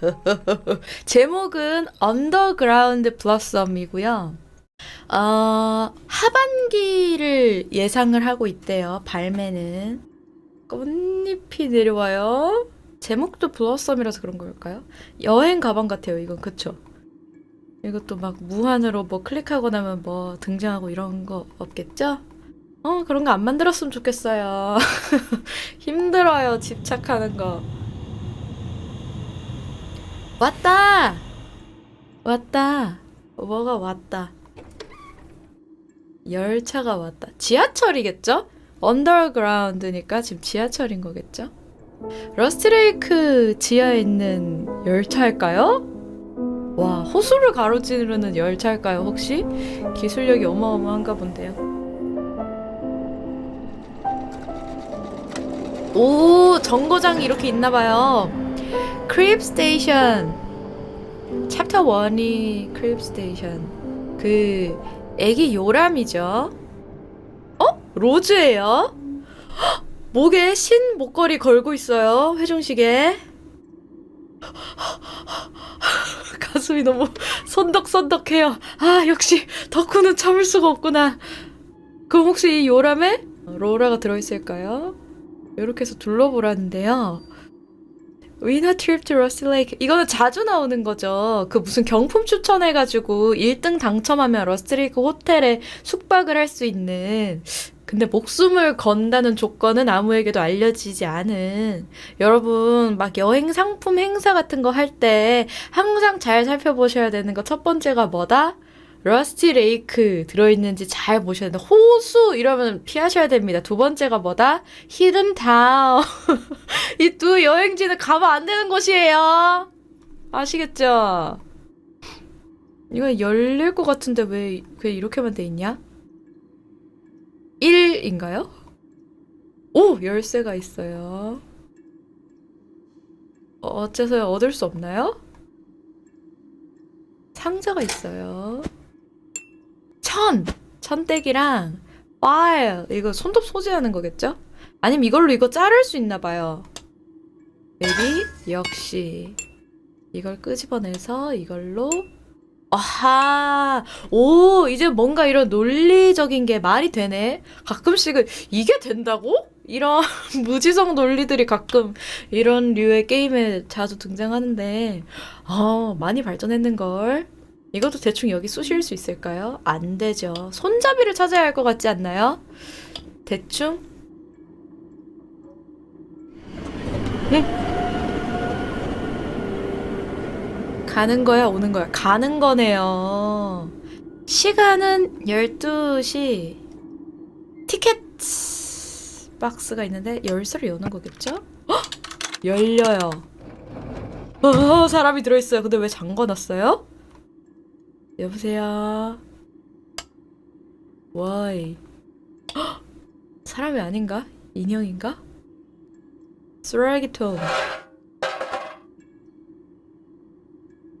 제목은 언더그라운드 블러썸이고요. 어, 하반기를 예상을 하고 있대요. 발매는 꽃잎이 내려와요. 제목도 블러썸이라서 그런 걸까요? 여행 가방 같아요. 이건 그쵸? 이것도 막 무한으로 뭐 클릭하고 나면 뭐 등장하고 이런 거 없겠죠? 어, 그런 거 안 만들었으면 좋겠어요. 힘들어요, 집착하는 거. 왔다! 왔다. 뭐가 왔다. 열차가 왔다. 지하철이겠죠? 언더그라운드니까 지금 지하철인 거겠죠? 러스트레이크 지하에 있는 열차일까요? 와, 호수를 가로지르는 열차일까요, 혹시? 기술력이 어마어마한가 본데요. 오, 정거장이 이렇게 있나 봐요. 크립 스테이션. 챕터 1이 크립 스테이션. 그 애기 요람이죠. 어? 로즈예요? 헉! 목에 신 목걸이 걸고 있어요. 회중식에. 가슴이 너무 선덕선덕해요. 아, 역시 덕후는 참을 수가 없구나. 그럼 혹시 이 요람에 로라가 들어있을까요? 이렇게 해서 둘러보라는데요. 위너 트립 투 러스 레이크 이거는 자주 나오는 거죠. 그 무슨 경품 추천해 가지고 1등 당첨하면 러스트 레이크 호텔에 숙박을 할 수 있는 근데 목숨을 건다는 조건은 아무에게도 알려지지 않은 여러분 막 여행 상품 행사 같은 거 할 때 항상 잘 살펴보셔야 되는 거 첫 번째가 뭐다? 러스티 레이크 들어있는지 잘 보셔야 돼요. 호수 이러면 피하셔야 됩니다. 두 번째가 뭐다? 히든 타운. 이 두 여행지는 가면 안 되는 곳이에요. 아시겠죠? 이거 열릴 것 같은데 왜, 왜 이렇게만 돼 있냐? 1인가요? 오! 열쇠가 있어요. 어, 어째서 얻을 수 없나요? 상자가 있어요. 천! 천떼기랑 파일 이거 손톱 소지하는 거겠죠? 아니면 이걸로 이거 자를 수 있나 봐요. maybe 역시 이걸 끄집어내서 이걸로 아하 오 이제 뭔가 이런 논리적인 게 말이 되네 가끔씩은 이게 된다고? 이런 무지성 논리들이 가끔 이런 류의 게임에 자주 등장하는데 어 많이 발전했는 걸 이것도 대충 여기 쑤실 수 있을까요? 안 되죠 손잡이를 찾아야 할 것 같지 않나요? 대충 가는 거야, 오는 거야? 가는 거네요. 시간은 12시. 티켓 박스가 있는데 열쇠를 여는 거겠죠? 헉! 열려요. 어, 사람이 들어있어요. 근데 왜 잠궈 놨어요? 여보세요? 와이. 헉! 사람이 아닌가? 인형인가? 쓰레기통.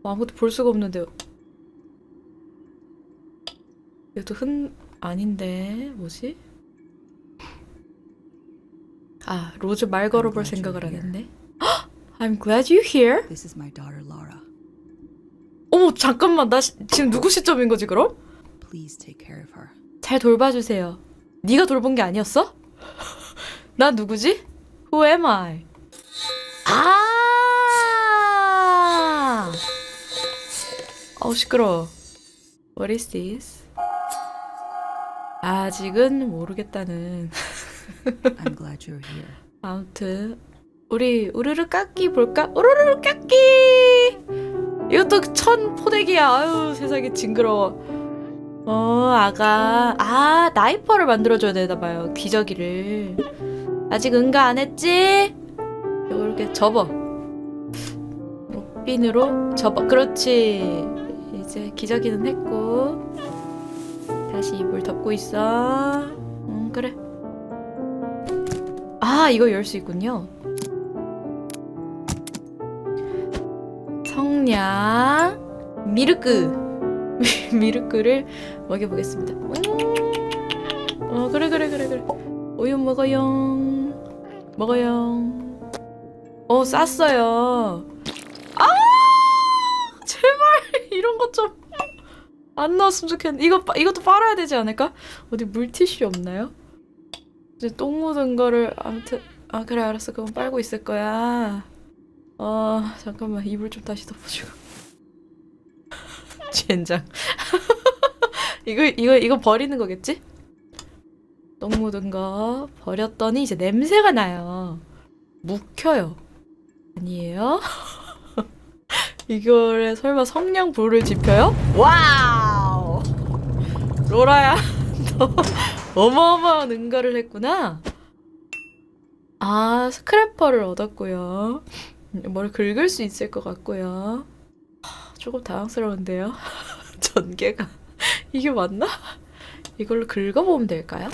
아무것도 볼 수가 없는데 이것도 흔 아닌데 뭐지? 아 로즈 말 걸어볼 생각을 안. 했네. 헉! I'm glad you're here. This is my daughter Laura. 어머 잠깐만 나 시- 지금 누구 시점인 거지 그럼? Please take care of her. 잘 돌봐주세요. 네가 돌본 게 아니었어? 나 누구지? Who am I? 아! 어우 시끄러. What is this? 아직은 모르겠다는. I'm glad you're here. 아무튼 우리 우르르 깎기 볼까? 우르르 깎기. 이것도 천 포대기야. 아유 세상에 징그러워. 어 아가. 아 나이퍼를 만들어줘야 되나 봐요 기저귀를. 아직 응가 안 했지? 이렇게 접어. 목빈으로 접어. 그렇지. 이제 기저귀는 했고. 다시 이불 덮고 있어. 음 그래. 아 이거 열 수 있군요 성냥 미르크 미르크를 먹여보겠습니다. 음. 어 그래 그래 그래 그래. 우유 먹어요. 먹어요. 어 쌌어요. 아 이런 것 좀 안 나왔으면 좋겠는데 이거 빠- 이것도 빨아야 되지 않을까? 어디 물티슈 없나요? 이제 똥 묻은 거를 아무튼 아 그래 알았어 그건 빨고 있을 거야. 어 잠깐만 이불 좀 다시 덮어주고. 젠장. 이거 이거 이거 버리는 거겠지? 똥 묻은 거 버렸더니 이제 냄새가 나요. 묵혀요. 아니에요? 이거를 설마 성냥 불을 지펴요? 와우! 로라야, 너 어마어마한 응가를 했구나. 아, 스크래퍼를 얻었고요. 뭘 긁을 수 있을 것 같고요. 하, 조금 당황스러운데요. 전개가 이게 맞나? 이걸로 긁어보면 될까요?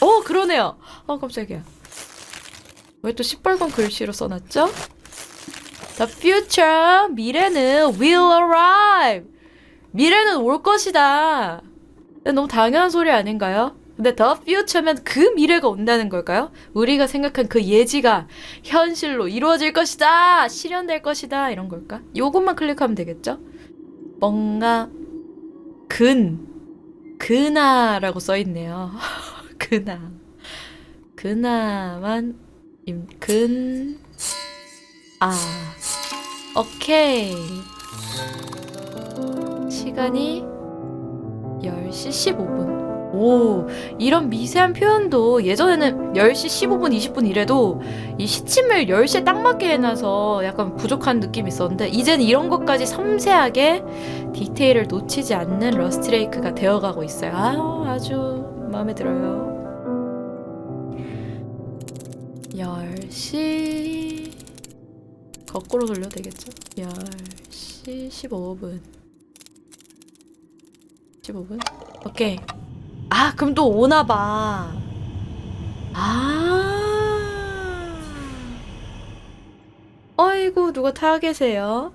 어, 그러네요. 어, 깜짝이야. 왜 또 시뻘건 글씨로 써놨죠? The future, 미래는 will arrive. 미래는 올 것이다. 너무 당연한 소리 아닌가요? 근데 the future면 그 미래가 온다는 걸까요? 우리가 생각한 그 예지가 현실로 이루어질 것이다. 실현될 것이다. 이런 걸까? 요것만 클릭하면 되겠죠? 뭔가 근 근아라고 써 있네요. 근아만 임, 근, 아, 오케이. 시간이 10시 15분. 오, 이런 미세한 표현도 예전에는 10시 15분, 20분 이래도 이 시침을 10시에 딱 맞게 해놔서 약간 부족한 느낌이 있었는데 이제는 이런 것까지 섬세하게 디테일을 놓치지 않는 러스트레이크가 되어가고 있어요. 아, 아주 마음에 들어요. 10시 거꾸로 돌려도 되겠죠? 10시 15분 15분? 오케이 아 그럼 또 오나 봐. 아. 어이구 누가 타 계세요?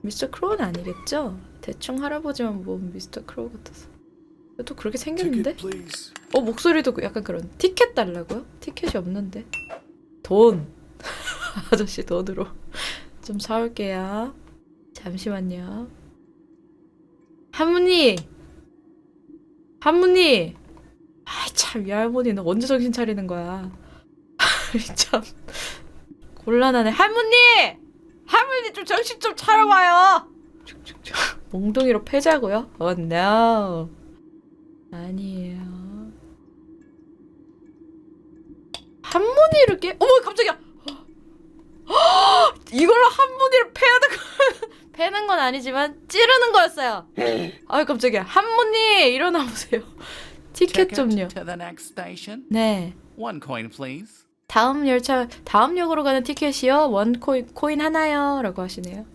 미스터 크로우는 아니겠죠? 대충 할아버지만 보면 미스터 크로우 같아서. 또 그렇게 생겼는데? 어 목소리도 약간 그런 티켓 달라고요? 티켓이 없는데? 돈. 아저씨 돈으로. 좀 사올게요. 잠시만요. 할머니! 할머니! 아 참 이 할머니는 언제 정신 차리는 거야 참 곤란하네 할머니 할머니 좀 정신 좀 차려봐요 몽둥이로 패자고요? Oh no 아니에요 한문이를 깨? 어머 깜짝이야. 이걸로 한문이를 패야 되 패는 건 아니지만 찌르는 거였어요. 아유 깜짝이야. 한문이 일어나 보세요. 티켓 좀요. 네. One coin, please. 다음 열차 다음 역으로 가는 티켓이요. 원 코인 코인 하나요라고 하시네요.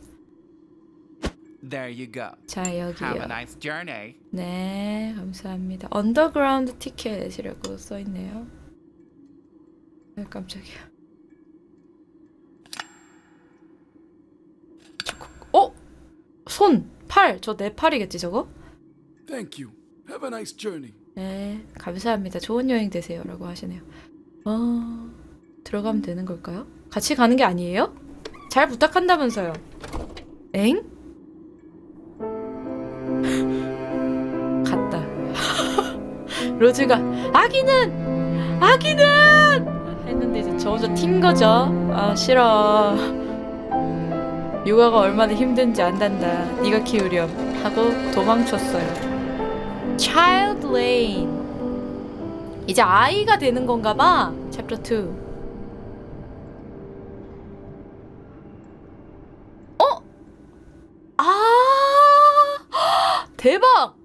There you go. 자 Have a 여기요. nice journey. 네 감사합니다. 언더그라운드 티켓이라고 써 있네요. 아 깜짝이야. 저거 어? 손, 팔. 저 내 팔이겠지 저거? Thank you. Have a nice journey. 네 감사합니다. 좋은 여행 되세요 라고 하시네요. 어 들어가면 되는 걸까요? 같이 가는 게 아니에요? 잘 부탁한다면서요. 엥? 갔다. 로즈가 아기는 아기는 했는데 이제 저 혼자 튄 거죠. 아 싫어. 육아가 얼마나 힘든지 안단다. 네가 키우렴 하고 도망쳤어요. Child Lane. 이제 아이가 되는 건가 봐. 챕터 2. 어? 아! 대박!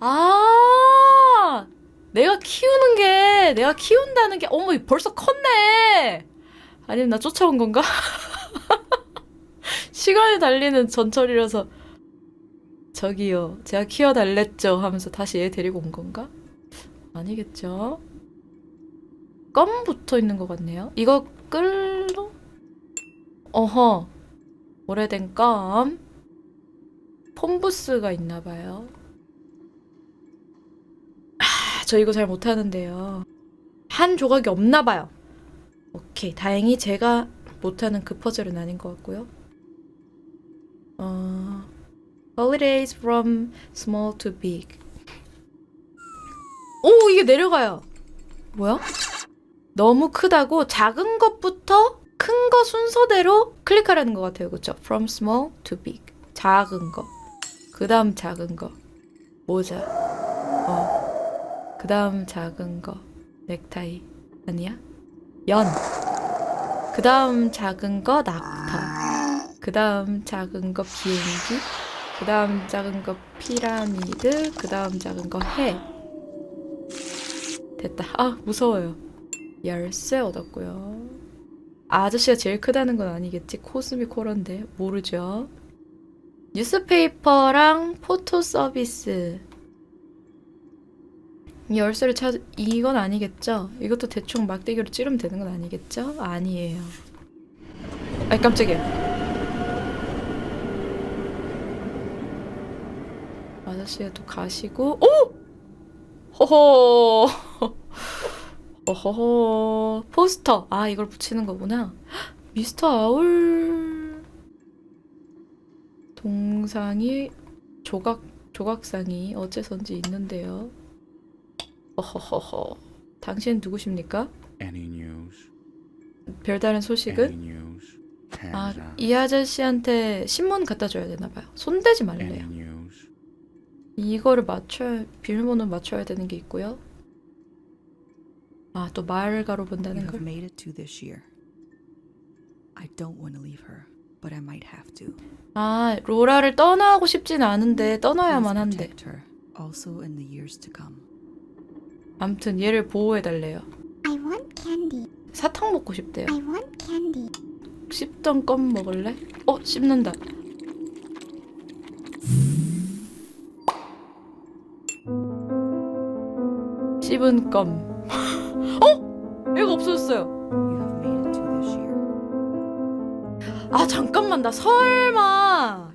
아! 내가 키우는 게 내가 키운다는 게 어머 벌써 컸네. 아니면 나 쫓아온 건가? 시간이 달리는 전철이라서 저기요, 제가 키워달랬죠 하면서 다시 얘 데리고 온 건가? 아니겠죠? 껌 붙어 있는 것 같네요. 이거 끌로? 어허, 오래된 껌. 폼부스가 있나 봐요. 아, 저 이거 잘 못하는데요. 한 조각이 없나 봐요. 오케이, 다행히 제가 못하는 그 퍼즐은 아닌 것 같고요. 어... Holidays from small to big. 오, 이게 내려가요. 뭐야? 너무 크다고 작은 것부터 큰 거 순서대로 클릭하라는 것 같아요. 그쵸? From small to big. 작은 거. 그 다음 작은 거. 모자. 어. 그 다음 작은 거. 넥타이. 아니야? 연. 그 다음 작은 거 낙타. 그 다음 작은 거 비행기. 그 다음 작은 거 피라미드. 그 다음 작은 거 해. 됐다. 아, 무서워요. 열쇠 얻었고요. 아저씨가 제일 크다는 건 아니겠지? 코스미 코런데 모르죠. 뉴스페이퍼랑 포토 서비스. 이 열쇠를 찾 이건 아니겠죠? 이것도 대충 막대기로 찌르면 되는 건 아니겠죠? 아니에요. 아이 깜짝이야. 아저씨가 또 가시고 오! 호호. 어허허 포스터 아 이걸 붙이는 거구나 미스터 아울 동상이 조각 조각상이 어째선지 있는데요 어허허허 당신 누구십니까 Any news? 별다른 소식은 Any news? Hands 아 up. 이 아저씨한테 신문 갖다 줘야 되나 봐요 손대지 말래요? 이거를 맞춰야 비밀번호 맞춰야 되는 게 있고요 아 또 말가로 You 본다는 have 걸 made it to this year. I don't want to leave her, but I might have to. 아, 로라를 떠나고 싶진 않은데 Please 떠나야만 한대. protect her, also in the years to come. 암튼 얘를 보호해 달래요. I want candy. 사탕 먹고 싶대요. I want candy. 씹던 껌 먹을래? 어, 씹는다. 씹은 껌. 어? 얘가 없어졌어요. 아, 잠깐만. 나 설마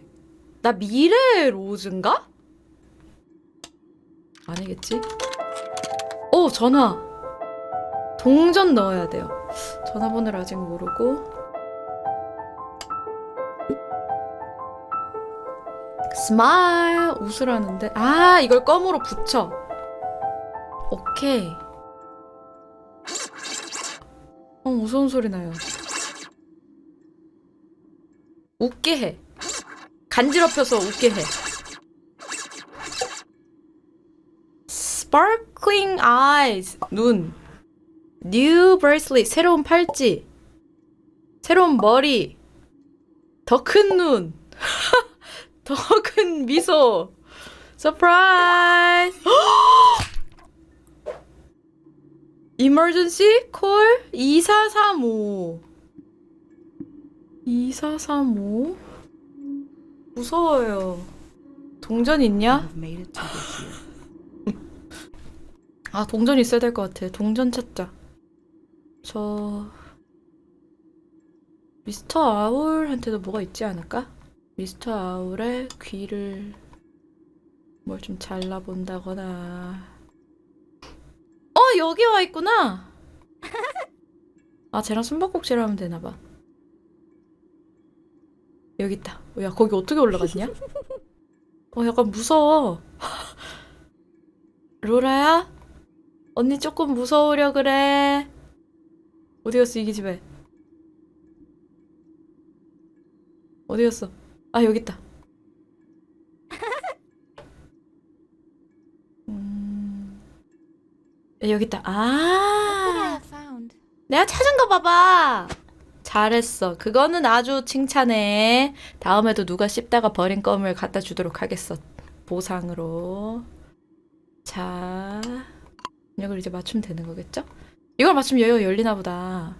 나 미래 로즈인가? 아니겠지? 오, 전화. 동전 넣어야 돼요. 전화번호를 아직 모르고. 스마일 웃으라는데 아 이걸 껌으로 붙여 오케이. 어 무서운 소리 나요. 웃게 해. 간지럽혀서 웃게 해. Sparkling eyes. 눈. New bracelet. 새로운 팔찌. 새로운 머리. 더 큰 눈. 더 큰 미소. 서프라이즈 이머전시 콜2435 2435 무서워요. 동전 있냐? 아 동전 있어야 될 것 같아. 동전 찾자. 저 미스터 아울한테도 뭐가 있지 않을까? 미스터 아울의 귀를 뭘 좀 잘라본다거나. 어 여기 와 있구나 아 쟤랑 숨바꼭질 하면 되나 봐 여기 있다 야 거기 어떻게 올라갔냐? 어 약간 무서워 로라야? 언니 조금 무서우려 그래. 어디 갔어 이기 집에? 어디 갔어? 아 여기 있다. 야, 여기 있다. 아. 내가 찾은 거 봐봐. 잘했어. 그거는 아주 칭찬해. 다음에도 누가 씹다가 버린 껌을 갖다 주도록 하겠어. 보상으로. 자, 이걸 이제 맞추면 되는 거겠죠? 이걸 맞추면 여기가 열리나 보다.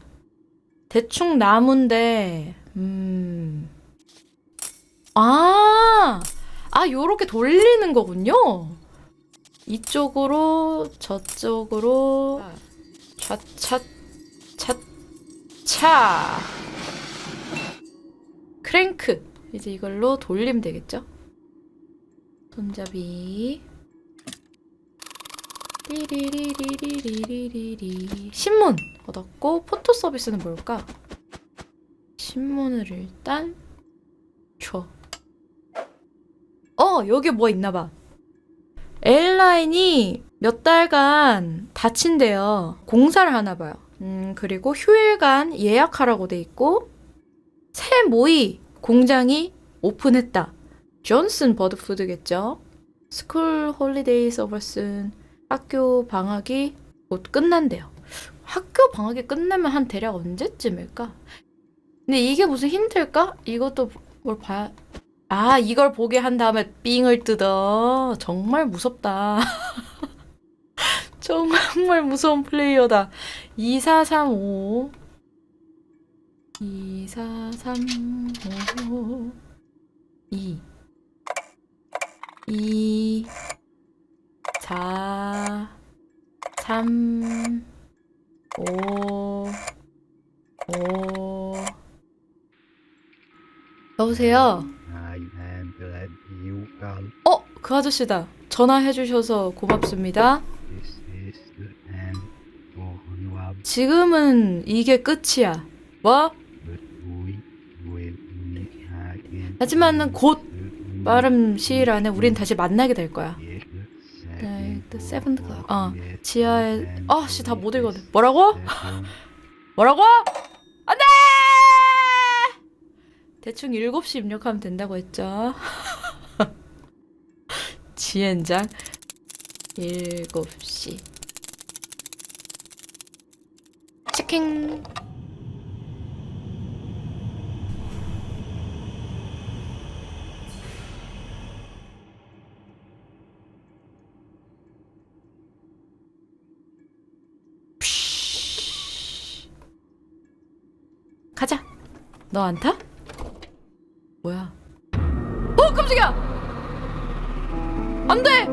대충 나무인데, 음. 아, 아, 요렇게 돌리는 거군요. 이쪽으로, 저쪽으로, 차차, 차, 차. 크랭크. 이제 이걸로 돌리면 되겠죠? 손잡이. 띠리리리리리리리 신문 얻었고 포토 서비스는 뭘까? 신문을 일단 줘. 어, 여기 뭐 있나 봐. 에일라인이 몇 달간 다친대요. 공사를 하나 봐요. 음, 그리고 휴일간 예약하라고 돼 있고, 새 모이 공장이 오픈했다. 존슨 버드푸드겠죠? 스쿨 홀리데이스 오버슨 학교 방학이 곧 끝난대요. 학교 방학이 끝나면 한 대략 언제쯤일까? 근데 이게 무슨 힌트일까? 이것도 뭘 봐야 아 이걸 보게 한 다음에 삥을 뜯어. 정말 무섭다. 정말 무서운 플레이어다. 2435 2435 2 2 4 3 5 5 여보세요? I am glad you come. 어, 그 아저씨다. 전화해 주셔서 고맙습니다. 지금은 이게 끝이야. 뭐? 하지만은 곧. 빠른 시일 안에 우린 다시 만나게 될 거야. 네, floor. floor. 어, 지하에 아, 씨, 다 못 읽었네. 뭐라고? 뭐라고? 안 돼! 대충 7시 입력하면 된다고 했죠. 지엔장 7시. 치킨. 가자. 너 안 타? 뭐야? 어, 깜짝이야! 안 돼!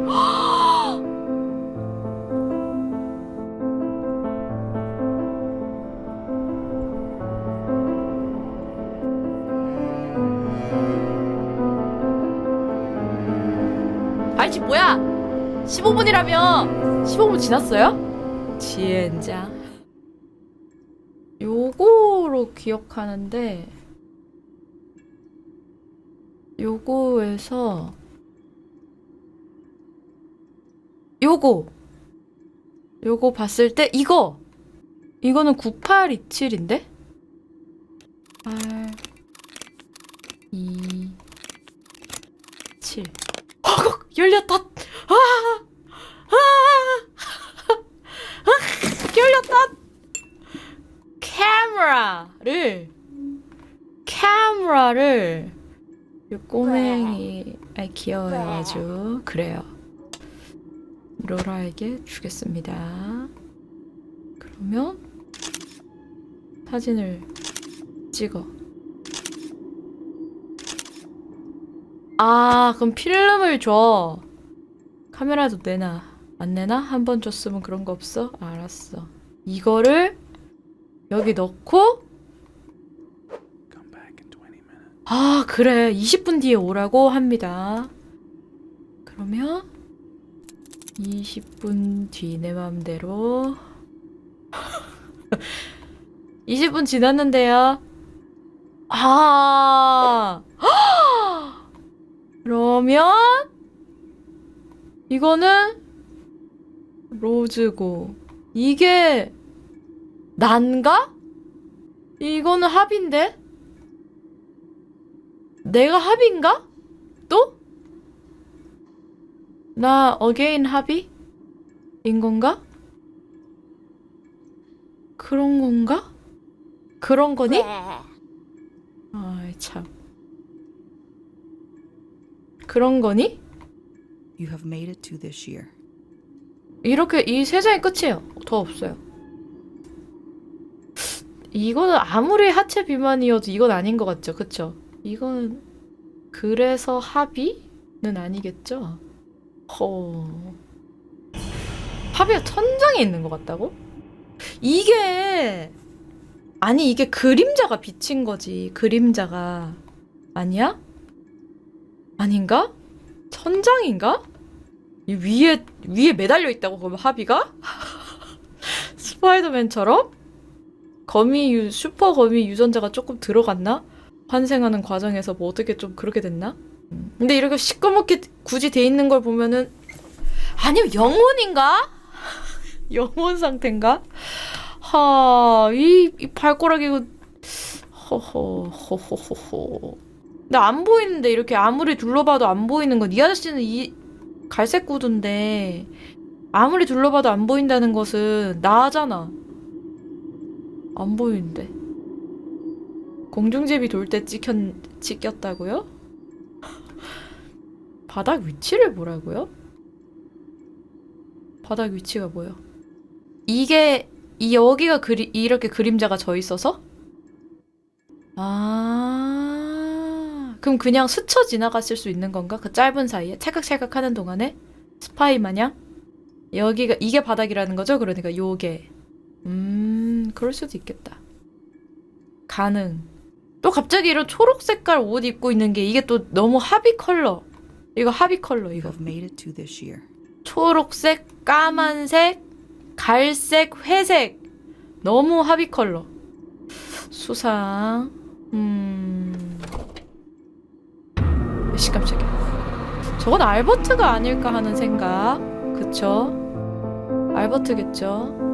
아이씨, 뭐야! 15분이라며! 15분 지났어요? 지엔장. 요거로 기억하는데 요거에서 요거 요거 봤을 때 이거 이거는 9827인데 8 2 7 어, 열렸다 아! 아! 아! 열렸다 카메라를 카메라를 이 꼬맹이 아 귀여워요 아주 그래요 로라에게 주겠습니다 그러면 사진을 찍어 아 그럼 필름을 줘 카메라도 내놔 안 내놔? 한번 줬으면 그런 거 없어? 알았어 이거를 여기 넣고 Come back in 20 minutes. 아, 그래. 20분 뒤에 오라고 합니다. 그러면 20분 뒤 내 맘대로 20분 지났는데요. 아. 그러면 이거는 로즈고 이게 난가? 이거는 합인데? 내가 합인가? 또? 나 어게인 합이? 인 건가? 그런 건가? 그런 거니? 아이 참 그런 거니? You have made it to this year. 이렇게 이세 장이 끝이에요. 더 없어요. 이거는 아무리 하체 비만이어도 이건 아닌 것 같죠, 그쵸? 이건 그래서 합의는 아니겠죠? 허. 합의가 천장에 있는 것 같다고? 이게 아니 이게 그림자가 비친 거지. 그림자가 아니야? 아닌가? 천장인가? 이 위에 위에 매달려 있다고 그러면 합의가? 스파이더맨처럼 거미 유, 슈퍼 거미 유전자가 조금 들어갔나? 환생하는 과정에서 뭐 어떻게 좀 그렇게 됐나? 음, 근데 이렇게 시꺼멓게 굳이 돼 있는 걸 보면은 아니면 영혼인가? 영혼 상태인가? 하, 이, 이 발가락이 이거 허허 허허허허. 근데 안 보이는데 이렇게 아무리 둘러봐도 안 보이는 건 이 아저씨는 이 갈색 구두인데 아무리 둘러봐도 안 보인다는 것은 나잖아. 안 보이는데. 공중제비 돌 때 찍혔 찍혔다고요? 바닥 위치를 뭐라고요? 바닥 위치가 뭐야? 이게 이 여기가 그리 이렇게 그림자가 져 있어서? 아 그럼 그냥 스쳐 지나갔을 수 있는 건가? 그 짧은 사이에 찰칵찰칵 하는 동안에 스파이 마냥 여기가 이게 바닥이라는 거죠? 그러니까 요게 음 그럴 수도 있겠다. 가능. 또 갑자기 이런 초록 색깔 옷 입고 있는 게 이게 또 너무 합의 컬러. 이거 합의 컬러 이거. Made it to this year. 초록색, 까만색, 갈색, 회색. 너무 합의 컬러. 수상. 음. 씨 깜짝이야. 저건 알버트가 아닐까 하는 생각. 그쵸? 알버트겠죠.